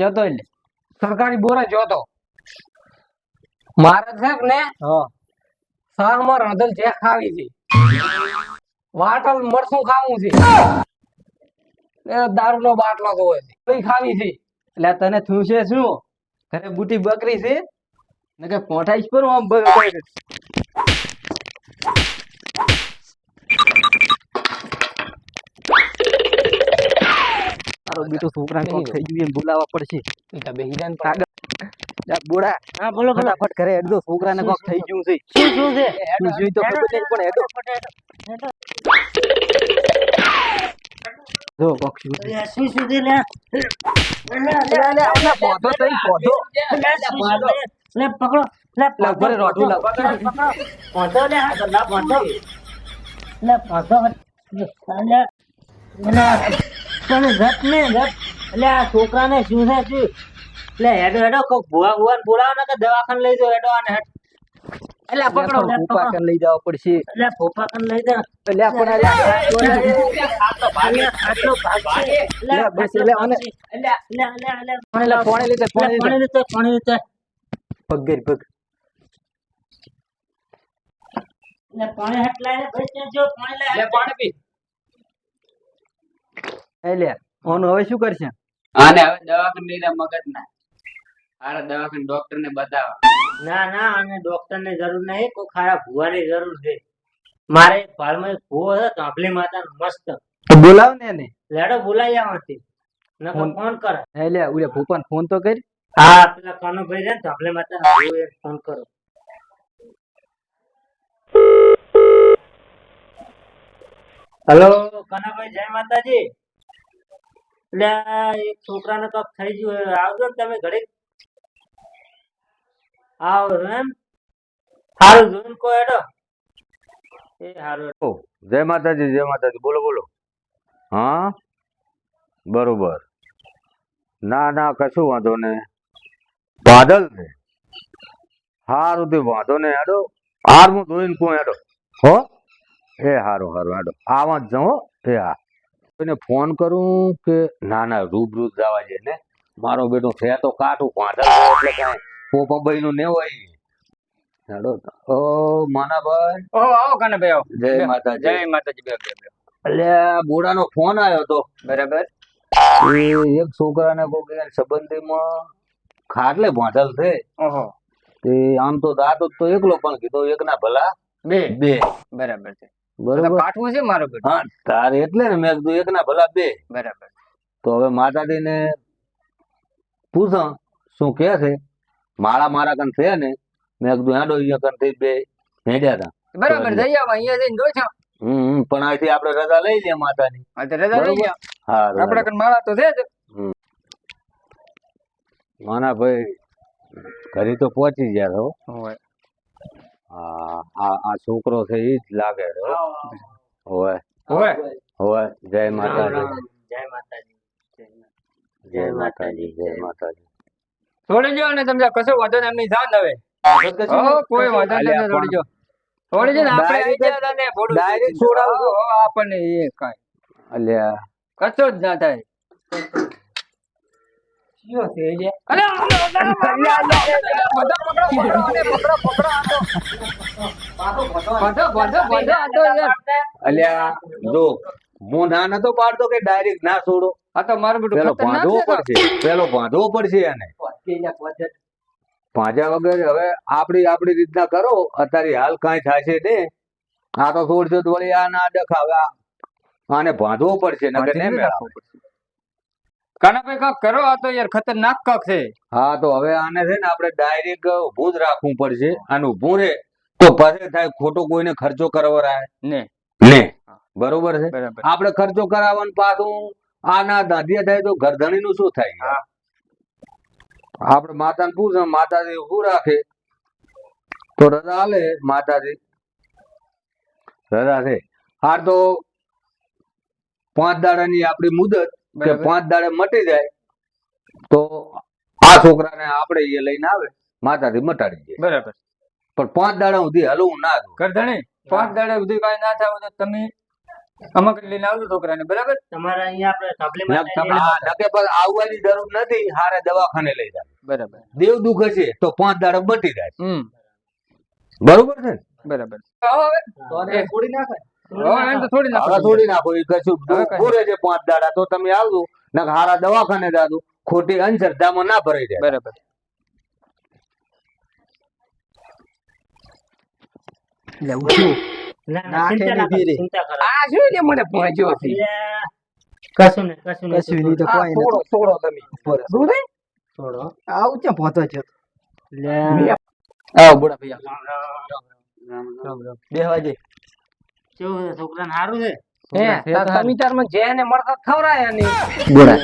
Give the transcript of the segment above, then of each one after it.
જતો એટલે સરકારી બોરા જોતો. મારે છે ને? સારમાં શાકમાં છે ખાવી છે. વાટલ મરસું ખાવું છે. એ દારૂનો બાટલો તો હોય ખાવી છે. એટલે તને થયું છે શું? ઘરે બુટી બકરી છે? ને કે પોઠાઈશ પર આમ બ- તારો છોકરા કોક થઈ ગયું એમ બોલાવવા પડશે. તો બેહી જાય ને બોડા હા બોલો ફટાફટ ઘરે હેડો. છોકરાને કોક થઈ ગયું છે. શું શું છે? શું જોઈ તો ખબર નહીં પણ હેડો. જો કોક શું છે. શું શું છે લે? થઈ, પોધો. લે, શું શું છે? લે પકડો. લે ઘરે રોટલું લાવ. પકડો લે હા, લા પકડો લે પકડો લે. લે તને ને જત એટલે આ છોકરાને શું છે શું એટલે હેડો હેડો કોક ભુવા ને બોલાવો ને કે દવાખાને લઈ જાઓ હેડો અને હેડ. એટલે પકડો ઊભા લઈ જવા પડશે. એટલે કન લઈ જા એટલે આપણે પણ આ- આટલો ભાગે આટલો ભાગે લે, બસ એટલે અને એટલે એટલે એટલે લે લે, પાણી લીધે, પાણી લીધે. પાણી લીધે પાણી લીધે પગ ગેર પગ. લે પાણી હટલાય ભાઈ ત્યાં જો પાણી લે લે પાણી પી એ લે હવે શું કરશે? આને હવે દવાખાને લઈ જા મગજ ના હારા દવાખાને ડોક્ટર ને બતાવો. ના ના આને ડોક્ટર ને જરૂર નહીં કોઈ ખારા ભુવાની જરૂર છે. મારે ભાળમાં એક ભુવો હતો કાંભલી માતા મસ્ત. બોલાવ ને એને. લેડો બોલાઈ આવતી નકર ફોન- ફોન કર. એટલે ઉલે ભૂપાને ફોન તો કરી. હા પેલા કાનુભાઈ છે ને કાંભલી માતા ફોન કરો. હેલો? કનકભાઈ જય માતાજી. એટલે એક છોકરાને કપ થઈ ગયું. આવજો ને તમે ઘડીક. આવો એમ. સારું જોઈને કહો હેડો. એ સારું જય માતાજી જય માતાજી. બોલો બોલો. હા? બરોબર. ના ના, કશું વાંધો ને. બાદલ છે સારું તે વાંધો ને, હેડો. હાર હું ધોઈને કહું, હેડો. હો? એ સારું સારું હેડો. આવા જ જાઉં એ હા. એને ફોન કરું કે ના ના રૂબરૂ જવા છે ને? મારો બેટો છે તો કાઠું પાંધા એટલે કાંઈ પોપાભાઈ નું ને હોય. હેડો ઓ માનાભાઈ. ઓ આવો કને ભાઈ આવો. જય માતાજી. જય માતાજી બે બે એટલે બોડાનો ફોન આવ્યો તો. બરાબર. એક છોકરાને કોઈ સંબંધીમાં ખાટલે ભાંધલ છે. ઓહો. તે આમ તો દાંત તો એકલો પણ કીધો એકના ભલા બે. બે. બરાબર છે. બરોબર? કાઠવું છે મારો બેટો. હા તારે એટલે ને મેં કીધું એકના ભલા બે. બરાબર. તો હવે માતાજીને પૂછો શું કે છે? માળા મારા કન છે ને? મેં કીધું હેડો અહીંયા કન થઈ બે હેડ્યા હતા બરાબર જઈ આવો અહીંયા જઈને જોઈ હમ પણ અહીંથી આપણે રજા લઈ લઈએ માતાની રજા લઈ હા આપડે કન માળા તો છે જ. માના ભાઈ ઘરે તો પહોંચી ગયા હો હોય. આ આ છોકરો છે એ જ લાગે હોય હોય હોય જય માતાજી. જય માતાજી. જય માતાજી. જય માતાજી છોડી જો ને તમને કશો વાંધો ને એમની જાન હવે. કોઈ વાંધો નહીં છોડી જો છોડી જો ને આપણે આવી ગયા ને ભોડું ડાયરેક્ટ હો, આપણને એ કાઈ. અલ્યા. કશો જ ના થાય. કયો છે જે? અરે. અલ્યા જો હું ના નતો પાડતો કે ડાયરેક્ટ ના છોડો આ તો મારું બેટું પેલો બાંધવો પડશે પેલો બાંધવો પડશે એને પાંજા વગર હવે આપડી આપડી રીતના કરો અત્યારે હાલ કાંઈ થશે ને આ તો છોડજો તો વળી આ ના દેખાવે આને બાંધવો પડશે નગર ને મેળ આવે. કાનાભાઈ કાંઈક કરો? આ તો યાર ખતરનાક કાંક છે. હા તો હવે આને છે ને આપણે ડાયરેક્ટ ઊભું જ રાખવું પડશે આનું ઊભું તો પછી થાય ખોટો કોઈને ખર્ચો કરવરાય. ને. ને. બરોબર છે? આપણે ખર્ચો કરાવવાનું પાછું આના ના દાંધિયા થાય તો ઘરધણી નું શું થાય? આપણે માતાને પૂછે માતાજી શું રાખે? તો રજા આલે માતાજી. રજા છે. હાર તો પાંચ દાડાની આપણી મુદત કે. પાંચ દાડે મટી જાય તો આ છોકરાને આપણે એ લઈને આવે માતાથી મટાડી દે. બરાબર. પણ પાંચ દાડા સુધી હલવું ના દો કરધણી પાંચ દાડે સુધી કઈ ના થાય તો તમે આમાં લઈને આવજો છોકરાને બરાબર? તમારે અહીંયા આપણે થાપલીમાં નક- હા, નકે પણ આવવાની જરૂર નથી હારે દવાખાને લઈ જાય બરાબર. દેવ દુઃખ હશે તો પાંચ દાડો મટી જાય. હમ. બરોબર છે બરાબર. હવે. થોડી નાખો થોડી નાખો. એ કશું પૂરે છે પાંચ દાડા તો તમે આવજો. નકર હારા દવાખાને જાજો. ખોટી અંધશ્રદ્ધામાં ના ભરાઈ જાય. બરાબર. ના ચિંતા. ચિંતા કરો. આ શું મને પહોંચ્યો છે. કશું નહીં કશું નહીં. કશું નહીં તો આ કોઈ થોડો થોડો તમે. દૂધ? હે? થોડો આવું ક્યાં પહોંચો છો? એટલે આવો બોડા ભાઈ રામ રામ રામ રામ. બેહવા જઈ કેવું છે છોકરાને સારું છે? હે તમે તાર મને જેને મળતા ખવરાયા નહીં બોડા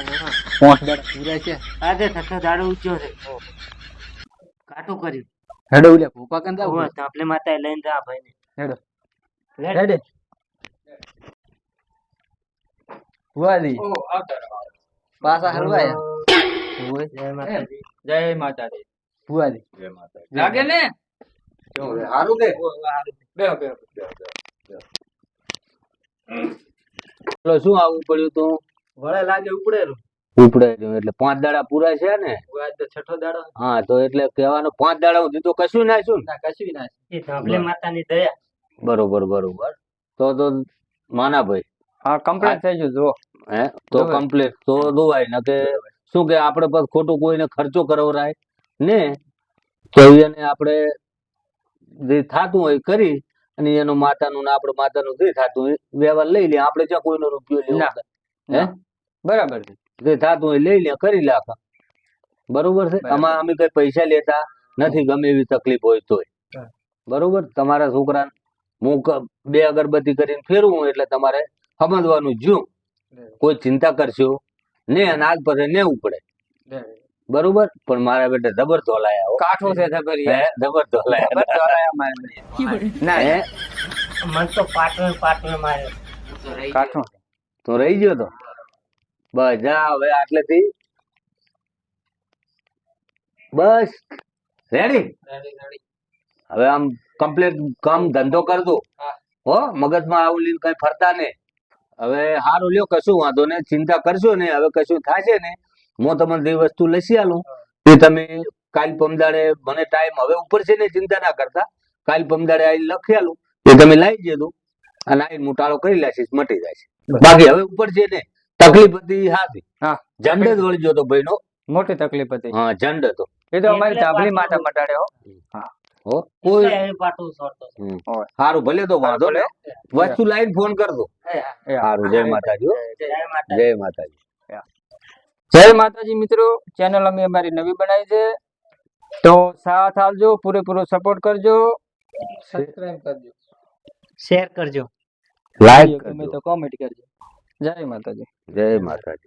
પાંચ. દાડા પૂરા છે. આજે થતો દાડો ઊંચો છે. કાટું કર્યું. હેડો ઉલે ભૂપા કંદા હવે થાપલી માતા લઈને જા ભાઈ હેડો. હેડે. વાલી ઓ આવતા રહો. પાછા હલવાયા ઓય જય માતાજી. જય માતાજી. લાગે ને? સારું કે? બે બેહો. ચલો શું આવવું પડ્યું તું? વળે લાગે ઉપડેલું. ઉપડેલું એટલે પાંચ દાડા પૂરા છે ને? છઠ્ઠો દાડો. હા તો એટલે કહેવાનું પાંચ દાડા સુધી તો કશું ના? છું કશું ના એ માતાની દયા. બરોબર બરોબર. તો તો માના ભાઈ. હા કમ્પ્લીટ થઈ ગયું જો હે? તો. કમ્પ્લીટ તો દોવાય ને કે શું કે આપણે પછી ખોટું કોઈને ખર્ચો કરાવરાય ને? તો એને આપણે જે થાતું હોય કરી. અને એનું માતાનું ને આપણું માતાનું જે થાતું વ્યવહાર લઈ લે. આપણે ત્યાં કોઈનો રૂપિયો લેવો હે? બરાબર છે. જે થાતું હોય લઈ લે કરી લાખ. બરોબર છે. આમાં અમે કઈ પૈસા લેતા નથી ગમે એવી તકલીફ હોય તોય. બરોબર? તમારા છોકરાને હું બે અગરબત્તી કરીને ફેરવું એટલે તમારે સમજવાનું જ્યું કોઈ ચિંતા કરશો ને આજ પછી ને ઉપડે. બરોબર? પણ મારા બેટા જબર ધોલાયા કાઠો છે જબરી જબર ધોલાયા. ના હે? મન તો પાટણ પાટણ મારે. કાઠો. તો રહી ગયો તો? બસ જા હવે આટલેથી. બસ. રેડી હવે આમ કમ્પ્લીટ કામ ધંધો કરજો હો. મગજમાં આવું લઈને કઈ ફરતા ને હવે હારું લ્યો કશું વાંધો ને ચિંતા કરશો ને હવે કશું થશે ને હું તમને જે વસ્તુ લસી આલું. એ તમે કાલ પમદાડે મને ટાઈમ હવે ઉપર છે ને ચિંતા ના કરતા. કાલ પમદાડે આવી લખી આલું. એ તમે લાવી દેજો. અને આવી મુટાળો કરી લેશીશ મટી જશે બાકી હવે ઉપર છે ને તકલીફ હતી હાથી હા. ઝંડ જ વળજો તો ભાઈનો. મોટી તકલીફ હતી. હા ઝંડ હતો. એ તો અમારી પાટલું. માથા મટાડે હો. હો. કોઈ એટલે સોરતો સારું ભલે તો વાંધો ને વસ્તુ લાઈન ફોન કરજો. સારું જય માતાજી હો. જય માતાજી. જય માતાજી મિત્રો ચેનલ અમે અમારી નવી બનાવી છે. તો સાથ આપજો પૂરેપૂરો સપોર્ટ કરજો. સબસ્ક્રાઇબ કરજો. શેર કરજો. લાઈક કરજો. તો કોમેન્ટ કરજો. જય માતાજી. જય માતાજી.